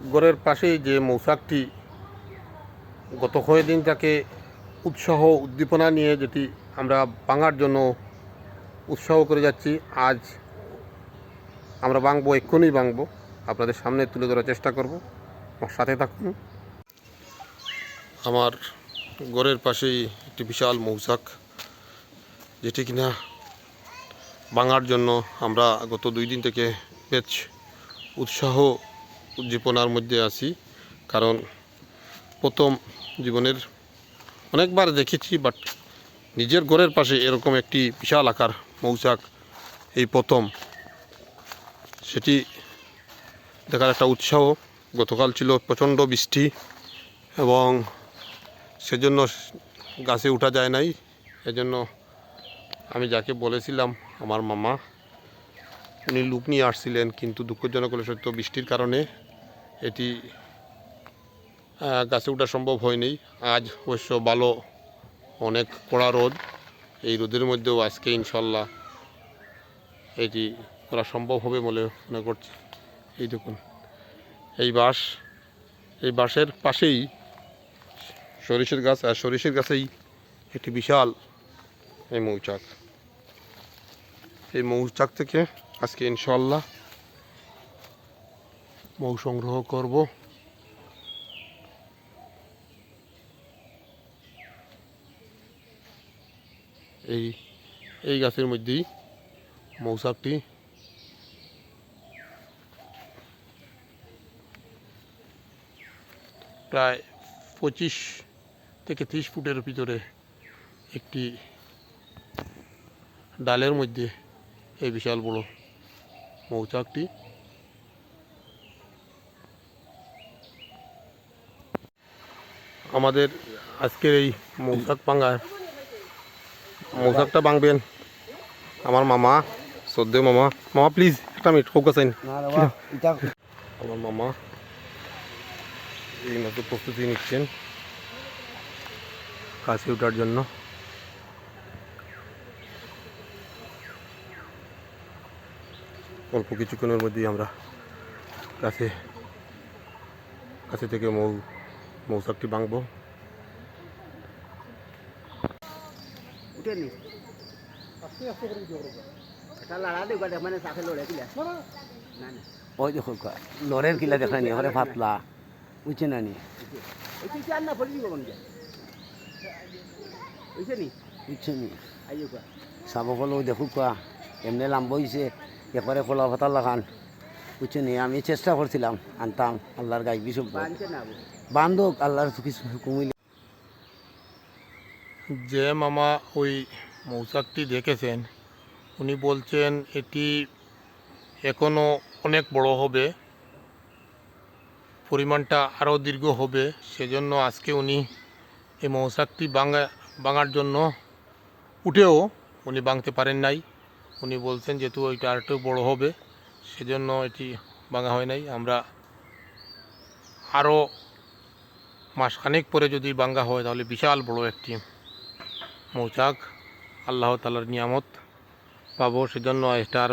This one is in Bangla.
ঘরের পাশেই যে মৌসাকটি গত কয়েকদিন তাকে উৎসাহ উদ্দীপনা নিয়ে যেটি আমরা বাঙার জন্য উৎসাহ করে যাচ্ছি, আজ আমরা বাংবো এক্ষুনি বাংবো আপনাদের সামনে তুলে ধরার চেষ্টা করব। আমার সাথে থাকুন। আমার ঘরের পাশেই একটি বিশাল মৌসাক যেটি কিনা বাঙার জন্য আমরা গত দুই দিন থেকে বেশ উৎসাহ উদ্দীপনার মধ্যে আছি। কারণ প্রথম জীবনের অনেকবার দেখেছি বাট নিজের ঘরের পাশে এরকম একটি বিশাল আকার, মৌচাক, এই প্রথম। সেটি দেখার একটা উৎসাহ। গতকাল ছিল প্রচণ্ড বৃষ্টি এবং সেজন্য গাছে উঠা যায় নাই। এজন্য আমি যাকে বলেছিলাম, আমার মামা উনি লুক নিয়ে আসছিলেন, কিন্তু দুঃখজনক হলে সত্য, বৃষ্টির কারণে এটি গাছে ওঠা সম্ভব হয়নি। আজ অবশ্য ভালো অনেক কড়া রোদ। এই রোদের মধ্যেও আজকে ইনশাল্লাহ এটি করা সম্ভব হবে বলে মনে করছি। এই দেখুন, এই বাঁশ, এই বাঁশের পাশেই সরিষের গাছ, আর সরিষের গাছেই একটি বিশাল এই মৌচাক। এই মৌচাক থেকে আজকে ইনশাল্লাহ মৌ সংগ্রহ করব। এই এই গাছের মধ্যেই মৌচাকটি প্রায় পঁচিশ থেকে ত্রিশ ফুটের ভিতরে একটি ডালের মধ্যে এই বিশাল বড় মৌচাকটি। আমাদের আজকের এই মৌচাক ভাঙার মৌচাকটা ভাঙবেন। আমার মামা শ্রদ্ধেয় মামা। মামা প্লিজ একটা মিনিট ফোকাস আইন আমার মামা এই মাত্র প্রস্তুতি নিচ্ছেন। কাছে ওঠার জন্য। অল্প কিছুক্ষণের মধ্যেই আমরা কাছে কাছে থেকে মৌ মৌচাকটি ভাঙবো। দেখো দেখ মানে কিলা। না না। ওই দেখো লড়ের কিলা দেখানি হরে ফাতলা বুঝছে না নি? না বুঝছে নি? নি। চাবকলো দেখো কা এমনি লাম্ব হয়েছে একবারে কলা ফাতার লাগান বুঝছে নি? আমি চেষ্টা করছিলাম আনতাম আল্লাহর গাছ বিশু বান্ধব আল্লাহর কিছু কুমিলে যে মামা ওই মৌচাকটি দেখেছেন উনি বলছেন এটি এখনও অনেক বড় হবে পরিমাণটা আরও দীর্ঘ হবে সেজন্য আজকে উনি এই মৌচাকটি বাঙা বাঙার জন্য উঠেও উনি বাঙতে পারেন নাই। উনি বলছেন যেহেতু ওইটা আরেকটু বড় হবে। সেজন্য এটি ভাঙা হয় নাই। আমরা আরও মাসখানেক পরে যদি বাঙ্গা হয়, তাহলে বিশাল বড় একটি মৌচাক। আল্লাহ তালার নিয়ামত পাবো, সেজন্য এটা আর